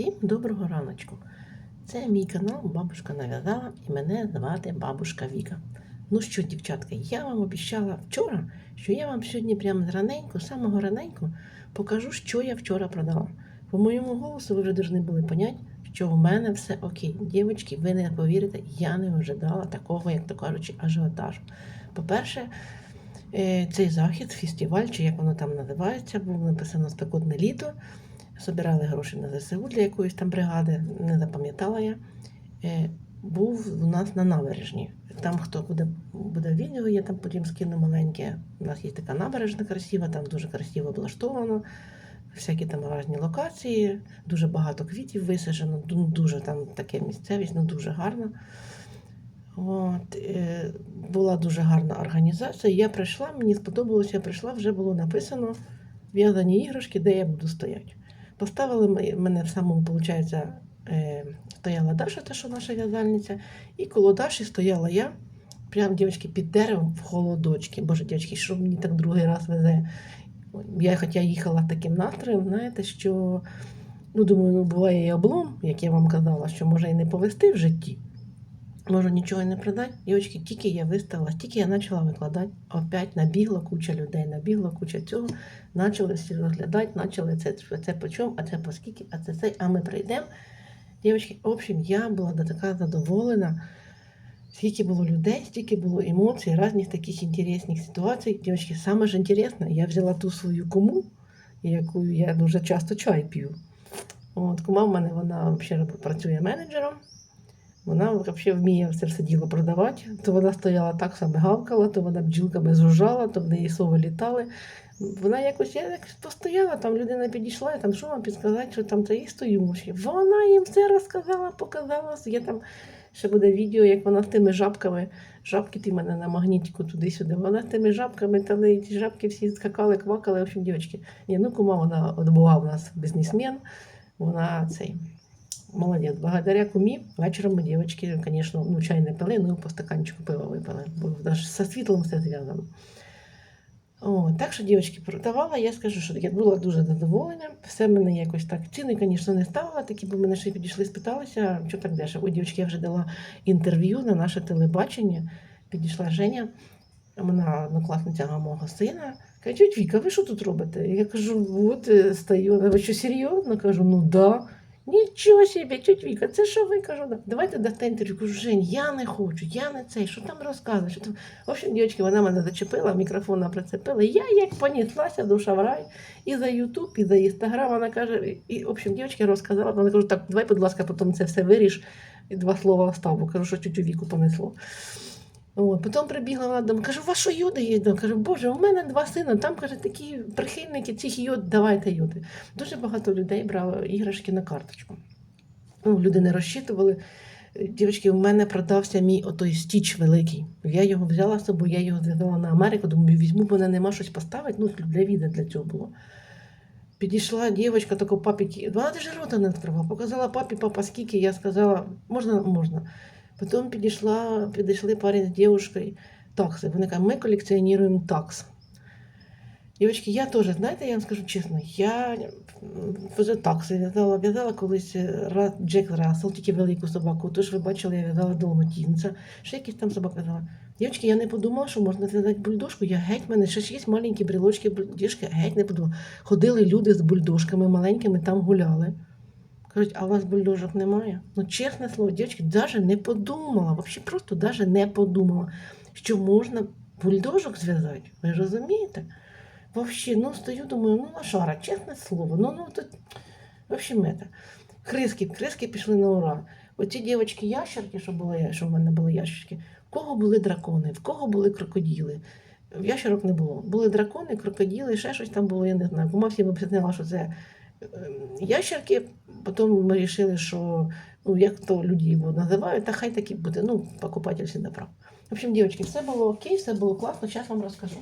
Всім доброго раночку. Це мій канал Бабушка нав'язала і мене звати Бабушка Віка. Ну що, дівчатка, я вам обіцяла вчора, що я вам сьогодні прямо раненько, самого раненько, покажу, що я вчора продала. По моєму голосу ви вже повинні були поняти, що в мене все окей. Дівчатки, ви не повірите, я не ожидала такого, як то кажучи, ажіотажу. По-перше, е, цей захід, фестиваль, чи як воно там називається, був написано спекотне літо. Собирали гроші на ЗСУ для якоїсь там бригади, не запам'ятала я. Е, Був у нас на набережні. Там, хто буде, буде відео, я там потім скину маленьке. У нас є така набережна красива, там дуже красиво облаштовано. Всякі там різні локації, дуже багато квітів висаджено, дуже там таке місцевість, ну дуже гарно. От, е, була дуже гарна організація. Я прийшла, мені сподобалося, я прийшла, вже було написано в'язані іграшки, де я буду стояти. Поставили мене в самому, виходить, е, стояла Даша, та що наша в'язальниця, і коло Даші стояла я, прямо, дівчатки, під деревом в холодочки. Боже, дівчатки, що мені так другий раз везе? Я хоча їхала таким настроєм, знаєте, що, ну, думаю, ну, буває і облом, як я вам казала, що може і не повести в житті. Можу нічого не продати. Дівчатки, тільки я виставила, тільки я почала викладати, опять набігла куча людей, набігла куча цього, почали всі розглядати, почали це, це по чому, а це по скільки, а це цей, а ми прийдемо. Дівчатки, в общем, я була така задоволена. Скільки було людей, стільки було емоцій, різних таких інтересних ситуацій. Дівчатки, саме ж інтересне, я взяла ту свою кому, яку я дуже часто чай п'ю. От, кума в мене вона взагалі працює менеджером. Вона взагалі вміє все все діло продавати. То вона стояла так само гавкала, то вона бджілками зужала, то в неї сови літали. Вона якось я якось постояла, там людина підійшла, я там що вам підсказати, що там це і стою. мовчки. Вона їм все розказала, показала. Я там ще буде відео, як вона з тими жабками, жабки ти мене на магнітику туди-сюди. Вона з тими жабками, там і ті жабки всі скакали, квакали, в общем, дівчатки. Ні, ну кума вона була у нас бізнесмен, вона цей. Молодець. Благодаря кумі вечором ми дівчатки, звісно, ну, чай не пили, ну по стаканчику пива бо навіть зі світлом все зв'язано. О, так що, дівчатки, продавала, я скажу, що я була дуже задоволена. Все мене якось так. Ціни, звісно, не ставила, такі, бо мене ще підійшли, спиталися, що так дешево. Ой, дівчатки, я вже дала інтерв'ю на наше телебачення. Підійшла Женя, вона однокласниця мого сина. Каже, Віка, ви що тут робите? Я кажу, от е, стою. Ви що серйозно? Кажу, ну да. Нічого собі, тьоть Віка, це що ви кажу? Давайте дасте інтерв'ю. Кажу, Жень, я не хочу, я не цей, що там розказуєш? Що там? В общем, дівчатки, вона мене зачепила, мікрофон прицепила. Я як поніслася, душа в рай. І за Ютуб, і за Інстаграм. Вона каже, і, в общем, дівчатки розказала. Вона кажу, так, давай, будь ласка, потім це все виріж. І два слова оставу. Кажу, що тютю Віку понесло. От, потім прибігла вона додому, каже, ваші йоди є? Кажу, Боже, у мене два сина, там каже, такі прихильники цих йод, давайте йоди. Дуже багато людей брало іграшки на карточку. Ну, люди не розчитували. Дівчатки, у мене продався мій отой стіч великий. Я його взяла з собою, я його зв'язала на Америку, думаю, візьму, бо нема щось поставити. Ну, для відео для цього було. Підійшла дівчинка, тако папі, вона навіть рота не відкривала. Показала папі, папа, скільки, я сказала, можна, можна. Потім підійшла, підійшли парень з дівчинкою, такси. Вони кажуть, ми колекціонуємо такс. Дівчатки, я теж, знаєте, я вам скажу чесно, я вже такси в'язала, в'язала колись Джек Рассел, тільки велику собаку. Тож ви бачили, я в'язала долматінця, ще якісь там собак в'язала. Дівчатки, я не подумала, що можна зв'язати бульдожку. Я геть, в мене ще ж є маленькі брілочки, бульдожки, геть не подумала. Ходили люди з бульдожками маленькими, там гуляли. Кажуть, а у вас бульдожок немає? Ну, чесне слово, дівчатки, навіть не подумала, взагалі просто навіть не подумала, що можна бульдожок зв'язати. Ви розумієте? Вообще, ну стою, думаю, ну лошара, чесне слово, ну ну тут вообще мета. Криски, криски пішли на ура. Оці дівчатки ящерки, що були, що в мене були ящерки, в кого були дракони, в кого були крокоділи. В ящерок не було. Були дракони, крокоділи, ще щось там було, я не знаю. Кума всім об'яснила, що це ем, ящерки. Потім ми вирішили, що ну, як то люди його називають, та хай таки буде. Ну, покупатель всегда прав. В общем, дівчатки, все було окей, все було класно, зараз вам розкажу.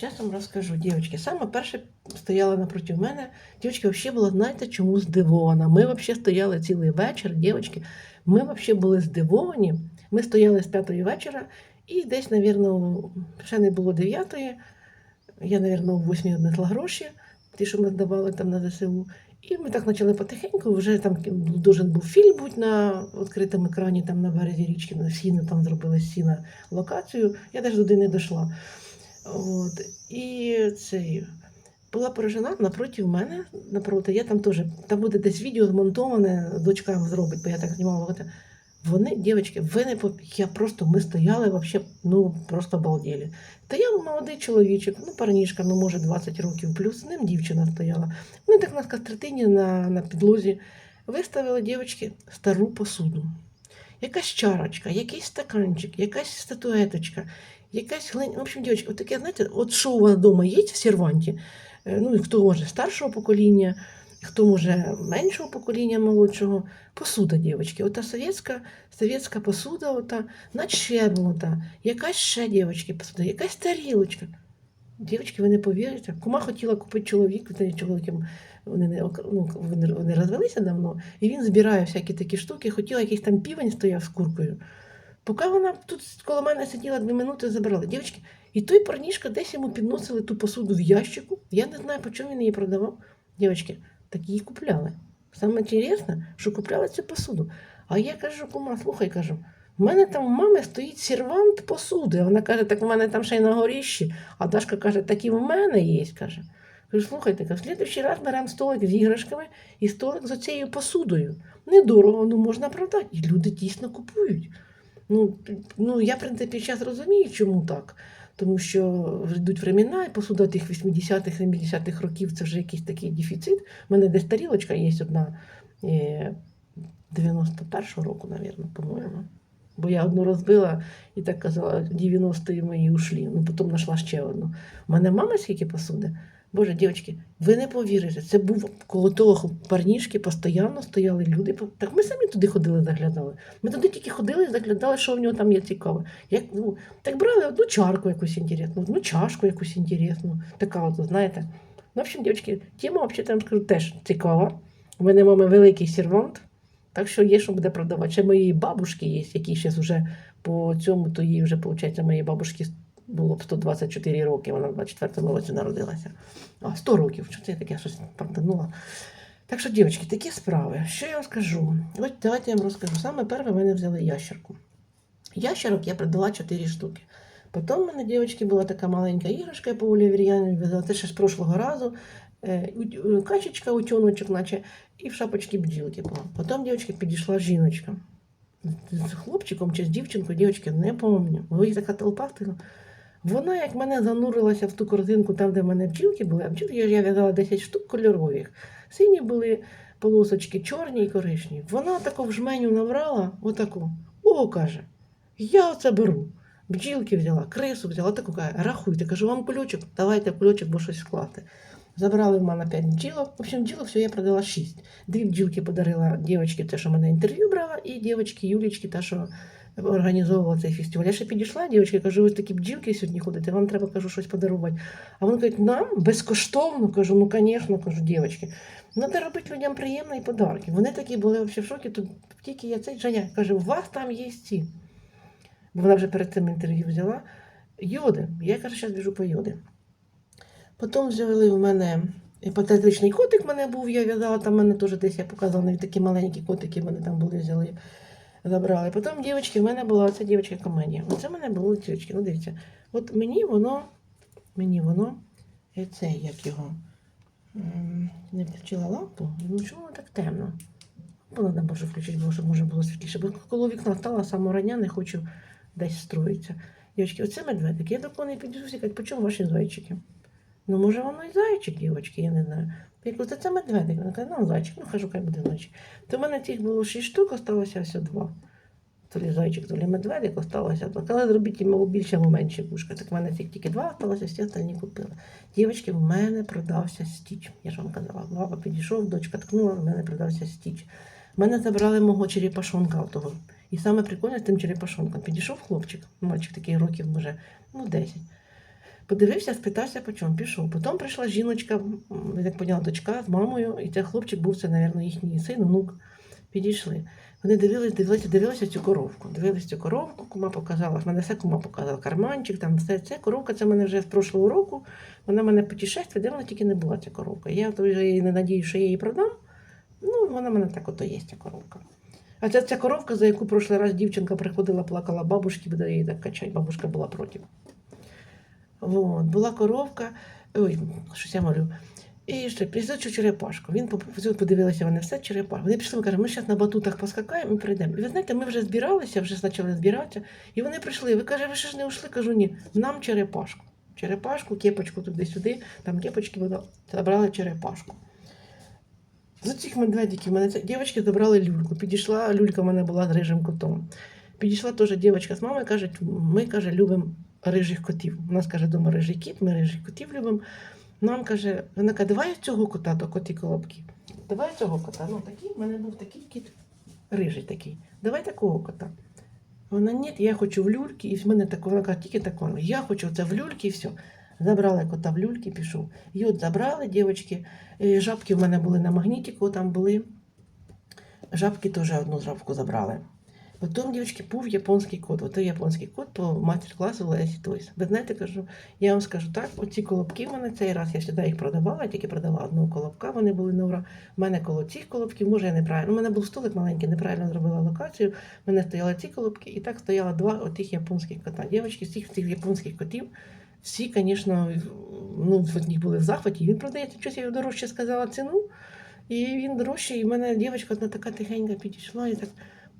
Зараз вам розкажу, дівчатки. Саме перше стояла напроти мене. Дівчатки взагалі була, знаєте, чому здивована. Ми взагалі стояли цілий вечір, дівчатки. Ми взагалі були здивовані. Ми стояли з п'ятої вечора, і десь, мабуть, ще не було дев'ятої. Я, мабуть, у восьмій однесла гроші. Ті, що ми здавали там на ЗСУ. І ми так почали потихеньку, вже там должен був фільм бути на відкритому екрані, там на березі річки, на сіни там зробили сіна локацію. Я теж туди не дійшла. От. І цей. Була поражена напроти мене, напроти, я там теж, там буде десь відео змонтоване, дочка зробить, бо я так знімала. Вони, дівчатки, ви не поп... я просто, ми стояли вообще, ну, просто обалдели. Та я молодий чоловічок, ну, парнішка, ну, може, 20 років плюс, з ним дівчина стояла. Вони так на кастратині на, на підлозі виставили, дівчатки, стару посуду. Якась чарочка, якийсь стаканчик, якась статуеточка, якась глиня. В общем, дівчатки, от таке, знаєте, от що у вас вдома є в серванті, Е, ну, і хто може старшого покоління, хто може меншого покоління молодшого, посуда, дівчатки. Ота совєтська, совєтська посуда, ота начернута, якась ще дівчатки посуда, якась тарілочка. Дівчатки, ви не повірите. Кума хотіла купити чоловік, чоловіком вони не ну, вони розвелися давно, і він збирає всякі такі штуки, хотіла якийсь там півень стояв з куркою. Поки вона тут коло мене сиділа дві минути, забрала. Дівчатки, і той парнішка десь йому підносили ту посуду в ящику. Я не знаю, по чому він її продавав. Дівчатки, так її купляли. Саме інтересне, що купляли цю посуду. А я кажу, кума, слухай, кажу, в мене там у мами стоїть сервант посуди. Вона каже, так в мене там ще й на горіщі. А Дашка каже, так і в мене є. каже. Кажу, слухайте, в слідуючий раз беремо столик з іграшками і столик з оцією посудою. Недорого, ну можна продати. І люди дійсно купують. Ну, ну я, в принципі, зараз розумію, чому так. Тому що йдуть времена, і посуда тих 80-х, 70-х років це вже якийсь такий дефіцит. У мене десь тарілочка є одна е, 91-го року, мабуть, по-моєму. Бо я одну розбила і так казала, 90-ті мої ушлі. Ну, потім знайшла ще одну. У мене мама скільки посуди. Боже, дівчатки, ви не повірите, це був коло того парнішки, постійно стояли люди. Так ми самі туди ходили, заглядали. Ми туди тільки ходили і заглядали, що в нього там є цікаве. Як, ну, так брали одну чарку якусь інтересну, одну чашку якусь інтересну. Така от, знаєте. Ну, в общем, дівчатки, тема, взагалі, там скажу, теж цікава. У мене мами великий сервант, так що є, що буде продавати. Ще моєї бабушки є, які зараз вже по цьому, то їй вже, виходить, моєї бабушки було б 124 роки, вона в 24-му році народилася. А, 100 років, що це я таке щось портанула. Так що, дівчатки, такі справи. Що я вам скажу? От давайте я вам розкажу. Саме перше в мене взяли ящерку. Ящерок я продала 4 штуки. Потім в мене, дівчатки, була така маленька іграшка, по Олі взяла. Це ще з прошлого разу. Е, Качечка, утюночок, наче, і в шапочці бджілки була. Потім, дівчатки, підійшла жіночка. З хлопчиком чи з дівчинкою, дівчатки, не пам'ятаю. Бо їх така толпа. Вона, як мене занурилася в ту корзинку, там, де в мене бджілки були, а бджілки я в'язала 10 штук кольорових. Сині були полосочки, чорні і коричневі. Вона таку в жменю набрала, отаку. О, каже, я оце беру. Бджілки взяла, крису взяла, таку каже, рахуйте, кажу, вам кульочок, давайте кульочок, бо щось скласти. Забрали в мене 5 бджілок. В общем, бджілок все я продала 6. Дві бджілки подарила дівчинці, те, що мене інтерв'ю брала, і дівчинці Юлічки, та, що організовувала цей фестиваль. Я ще підійшла, дівчатки, кажу, ви такі бджілки сьогодні ходите, вам треба кажу, щось подарувати. А вони кажуть, нам безкоштовно, кажу, ну, звісно, кажу, дівчатки. Треба робити людям приємні подарки. Вони такі були взагалі в шокі, тут тільки я цей Женя каже, у вас там є ці. Бо вона вже перед цим інтерв'ю взяла. Йоди. Я кажу, зараз біжу по йоди. Потім взяли в мене патріотичний котик в мене був, я в'язала, там мене теж десь я показала навіть такі маленькі котики, мене там були, взяли, забрали. Потім, дівчатки, в мене була оця дівчинка комедія. Оце в мене були дівчатки. Ну, дивіться, от мені воно, мені воно, е, це як його, ем, не включила лампу, ну чому воно так темно? Лампу треба може включити, бо щоб може було світліше. Бо коло вікна стала саме рання, не хочу десь строїтися. Дівчатки, оце медведик. Я до коней підійшов і кажу, по чому ваші зайчики? Ну, може, воно і зайчик, дівчатки, я не знаю. Кажу, «Та це медведик. Вона каже, ну, зайчик, ну хай буде зайчик. То в мене цих було 6 штук, осталося все два. То лі зайчик, то лі медведик, осталося два. Коли зробіть йому більше або менше вушка. Так в мене цих тільки два осталося, всі остальні купила. Дівчатки, в мене продався стіч. Я ж вам казала. Баба підійшов, дочка ткнула, в мене продався стіч. В мене забрали мого черепашонка того. І саме прикольне з тим черепашонком. Підійшов хлопчик, мальчик такий років, може, ну 10. Подивився, спитався, по чому пішов. Потім прийшла жіночка, як поняла, дочка з мамою, і цей хлопчик був це, мабуть, їхній син, внук. Підійшли. Вони дивились, дивилися, дивилися цю коровку. Дивилися цю коровку, кума показала. В мене все кума показала. Карманчик, там все це. Коровка це в мене вже з прошлого року. Вона в мене путешествие, де вона тільки не була ця коровка. Я то вже не надію, що я її продам. Ну, вона в мене так ото є ця коровка. А це ця коровка, за яку в прошлий раз дівчинка приходила, плакала бабушки, буде її так качать. Бабушка була проти. Вот. Була коровка, ой, щось я малю. І ще прийшли черепашку. Він подивилися вони все черепашку. Вони ми кажемо, ми зараз на батутах поскакаємо і прийдемо. І ви знаєте, ми вже збиралися, вже почали збиратися. І вони прийшли. Ви каже, ви ще ж не ушли? Кажу, ні, нам черепашку. Черепашку, кепочку туди-сюди, там кепочки були, забрали черепашку. З цих медведиків мене дівчатки забрали люльку. Підійшла, люлька в мене була з рижим котом. Підійшла теж дівчинка з мамою, каже, ми каже, любимо рижих котів. У нас каже, дома рижий кіт, ми рижих котів любимо. Нам каже, вона каже, давай цього кота, то коті колобки. Давай цього кота. Ну такий, в мене був такий кіт, рижий такий. Давай такого кота. Вона ні, я хочу в люльки, і в мене так, вона каже, тільки такого. Я хочу це в люльки і все. Забрали кота в люльки, пішов. І от забрали дівчатки. Жабки в мене були на магнітику, там були. Жабки теж одну жабку забрали. Потім, дівчатки, був японський кот. Ото японський кот по майстер-класу Лесі Тойс. Ви знаєте, кажу, я вам скажу так, оці колобки в мене цей раз, я завжди їх продавала, я тільки продавала одного колобка, вони були на ура. У мене коло цих колобків, може я неправильно. У мене був столик маленький, неправильно зробила локацію. У мене стояли ці колобки, і так стояло два отих японських кота. Дівчатки, з цих японських котів. Всі, звісно, ну, них були в захваті. Він продається, щось я дорожче сказала ціну. І він дорожчий, і в мене дівчинка одна така тихенька підійшла і так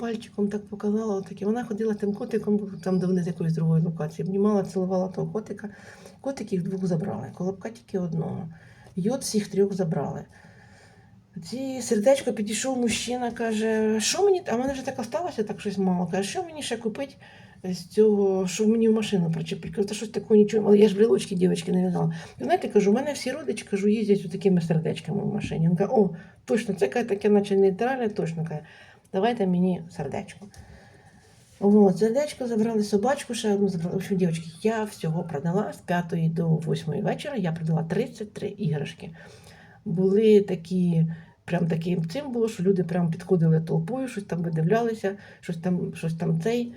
пальчиком так показала. Отаке. Вона ходила тим котиком, там де вони з якоїсь другої локації, обнімала, цілувала того котика. Котиків двох забрали, колобка тільки одного. Йод всіх трьох забрали. Ці сердечко підійшов мужчина, каже, що мені, а в мене вже так осталося, так щось мало. Каже, що мені ще купити з цього, що мені в машину причепити. Кажу, та щось такого нічого, але я ж брелочки дівчатки не в'язала. І знаєте, кажу, у мене всі родичі, кажу, їздять з такими сердечками в машині. Він каже, о, точно, це каже, таке, наче нейтральне, точно каже, давайте мені сердечко. От, сердечко забрали, собачку ще одну забрали. В общем, дівчатки, я всього продала з 5 до 8 вечора, я продала 33 іграшки. Були такі, прям таким цим було, що люди прям підходили толпою, щось там видивлялися, щось там, щось там цей,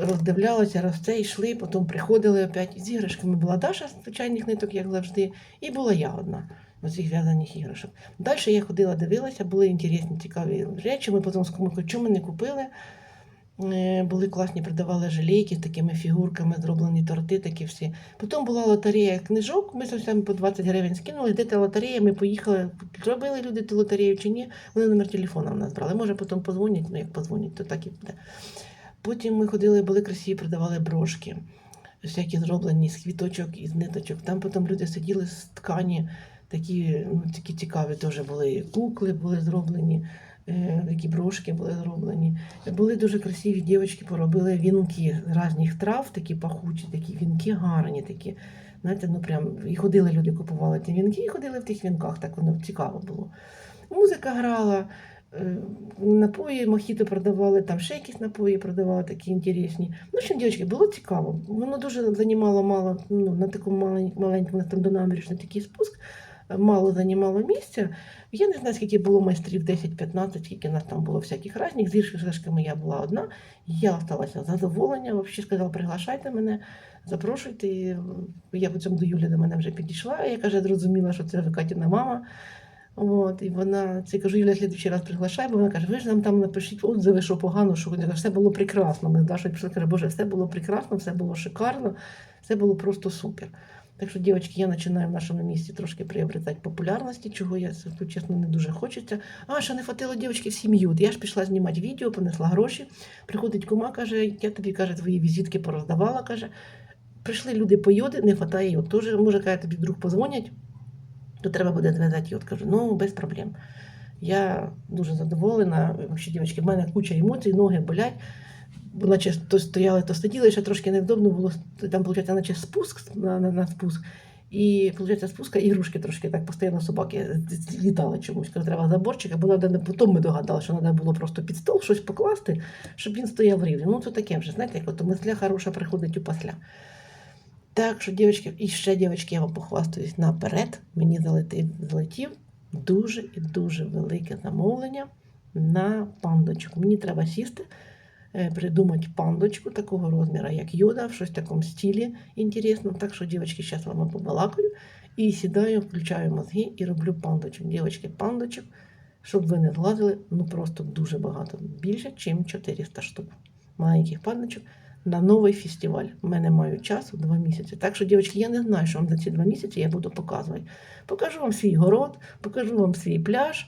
роздивлялися, раз цей, йшли, потім приходили опять. З іграшками була Даша з звичайних ниток, як завжди, і була я одна. Оцих в'язаних іграшок. Далі я ходила, дивилася, були інтересні, цікаві речі. Ми потім з кумикою, чому не купили. Е, Були класні, продавали жалейки з такими фігурками, зроблені торти, такі всі. Потім була лотерея книжок, ми зовсім по 20 гривень скинули, де та лотерея, ми поїхали, зробили люди ту лотерею чи ні, вони номер телефона в нас брали. Може потім позвонять, ну як позвонять, то так і буде. Потім ми ходили, були красиві, продавали брошки, всякі зроблені з квіточок і з ниточок. Там потім люди сиділи з ткані, такі, ну, такі цікаві теж були. Кукли були зроблені, е, такі брошки були зроблені. Були дуже красиві дівчатки, поробили вінки з різних трав, такі пахучі, такі вінки гарні такі. Знаєте, ну прям і ходили люди, купували ті вінки, і ходили в тих вінках, так воно цікаво було. Музика грала, е, напої мохіто продавали, там ще якісь напої продавали, такі інтересні. Ну, що, дівчатки, було цікаво. Воно дуже займало мало, ну, на такому малень- маленькому, там до набережної такий спуск, мало займало місця. Я не знаю, скільки було майстрів, 10-15, скільки нас там було всяких різних. З іграшками я була одна. Я осталася задоволення. Взагалі сказала, приглашайте мене, запрошуйте. Я потім до Юлі до мене вже підійшла. Я каже, зрозуміла, що це Катіна мама. От, і вона це кажу, Юля, слідчий раз приглашай, бо вона каже, ви ж нам там напишіть отзиви, що погано, що Я кажу, все було прекрасно. Ми з Дашою каже, Боже, все було прекрасно, все було шикарно, все було просто супер. Так що, дівчатки, я починаю в нашому місті трошки приобретати популярності, чого я чесно не дуже хочеться. А що не хватило дівчатки в сім'ю. Я ж пішла знімати відео, понесла гроші. Приходить кума, каже, я тобі каже, твої візитки пороздавала. каже. Прийшли люди по йоди, не хватає йод. Тоже, може, каже, тобі вдруг позвонять, то треба буде зв'язати йод. Кажу, ну без проблем. Я дуже задоволена. Взагалі, дівчатки, в мене куча емоцій, ноги болять. Наче то стояли, то сиділи, ще трошки невдобно було. Там, виходить, наче спуск на, на, на спуск. І, виходить, спуска ігрушки трошки так постійно собаки літали чомусь. Кажу, треба заборчик, або надо, не- потім ми догадали, що треба було просто під стол щось покласти, щоб він стояв рівно. Ну, це таке вже, знаєте, як от мисля хороша приходить у пасля. Так що, дівчатки, і ще, дівчатки, я вам похвастаюсь наперед. Мені залетів, залетів дуже і дуже велике замовлення на пандочок. Мені треба сісти, е, придумати пандочку такого розміру, як йода, в щось в такому стилі інтересно. Так що, дівчатки, зараз вам побалакаю. І сідаю, включаю мозги і роблю пандочок. Дівчатки, пандочок, щоб ви не злазили, ну просто дуже багато. Більше, ніж 400 штук маленьких пандочок на новий фестиваль. У мене мають часу два місяці. Так що, дівчатки, я не знаю, що вам за ці два місяці я буду показувати. Покажу вам свій город, покажу вам свій пляж,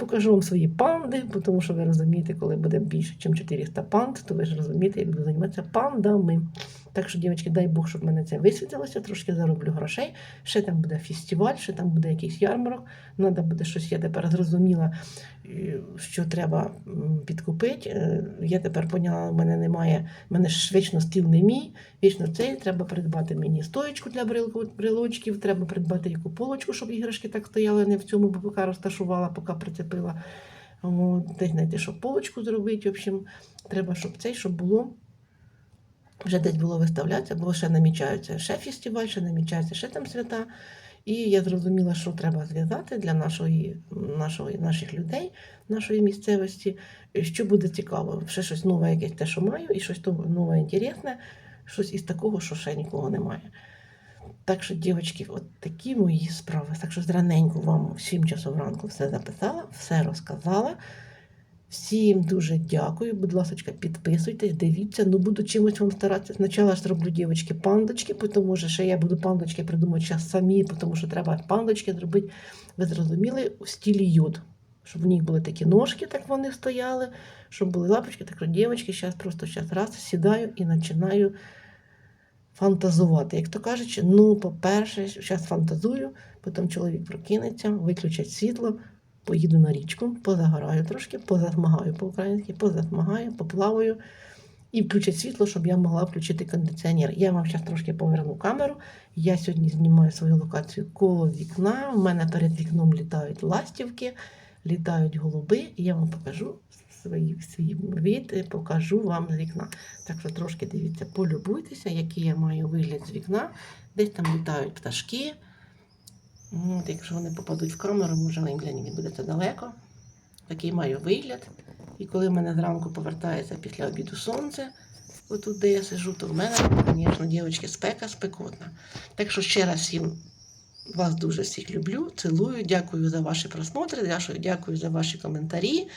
покажу вам свої панди, тому що ви розумієте, коли буде більше, ніж 400 панд, то ви ж розумієте, я буду займатися пандами. Так що, дівчатки, дай Бог, щоб мене це висвітилося, трошки зароблю грошей. Ще там буде фестиваль, ще там буде якийсь ярмарок. Треба буде щось, я тепер зрозуміла, е, що треба підкупити. Е, Я тепер поняла, в мене немає, в мене ж вічно стіл не мій, вічно цей, треба придбати мені стоєчку для брелочків, треба придбати яку полочку, щоб іграшки так стояли, не в цьому, бо поки розташувала, поки прицепила. Десь знайти, щоб полочку зробити. В общем, треба, щоб цей, щоб було. Вже десь було виставлятися, бо ще намічаються ще фестиваль, ще намічаються ще там свята. І я зрозуміла, що треба зв'язати для нашої, нашої, наших людей, нашої місцевості, що буде цікаво. Ще щось нове, якесь те, що маю, і щось нове інтересне, щось із такого, що ще нікого немає. Так що, дівчатки, от такі мої справи. Так що зраненько вам в 7 часов ранку все записала, все розказала. Всім дуже дякую. Будь ласка, підписуйтесь, дивіться. Ну буду чимось вам старатися. Спочатку ж зроблю дівчатки пандочки, тому що ще я буду пандочки придумати зараз самі, тому що треба пандочки зробити. Ви зрозуміли у стилі юд. Щоб в них були такі ножки, так вони стояли, щоб були лапочки, так дівчатки, зараз просто зараз раз сідаю і починаю фантазувати. Як то кажуть, ну, по-перше, зараз фантазую, потім чоловік прокинеться, виключать світло, поїду на річку, позагораю трошки, позасмагаю по-українськи, позасмагаю, поплаваю і включать світло, щоб я могла включити кондиціонер. Я вам зараз трошки поверну камеру. Я сьогодні знімаю свою локацію коло вікна. У мене перед вікном літають ластівки, літають голуби, і я вам покажу свій, свій вид, покажу вам з вікна. Так що трошки дивіться, полюбуйтеся, який я маю вигляд з вікна. Десь там літають пташки. От, якщо вони попадуть в камеру, може них буде це далеко. Такий маю вигляд. І коли в мене зранку повертається після обіду сонце, отут, де я сижу, то в мене, звісно, дівчатки, спека спекотна. Так що ще раз всім вас дуже всіх люблю, цілую, дякую за ваші просмотри, дякую за ваші коментарі.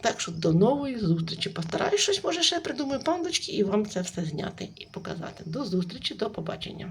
Так що до нової зустрічі. Постараюсь щось, може, ще придумаю пандочки і вам це все зняти і показати. До зустрічі, до побачення.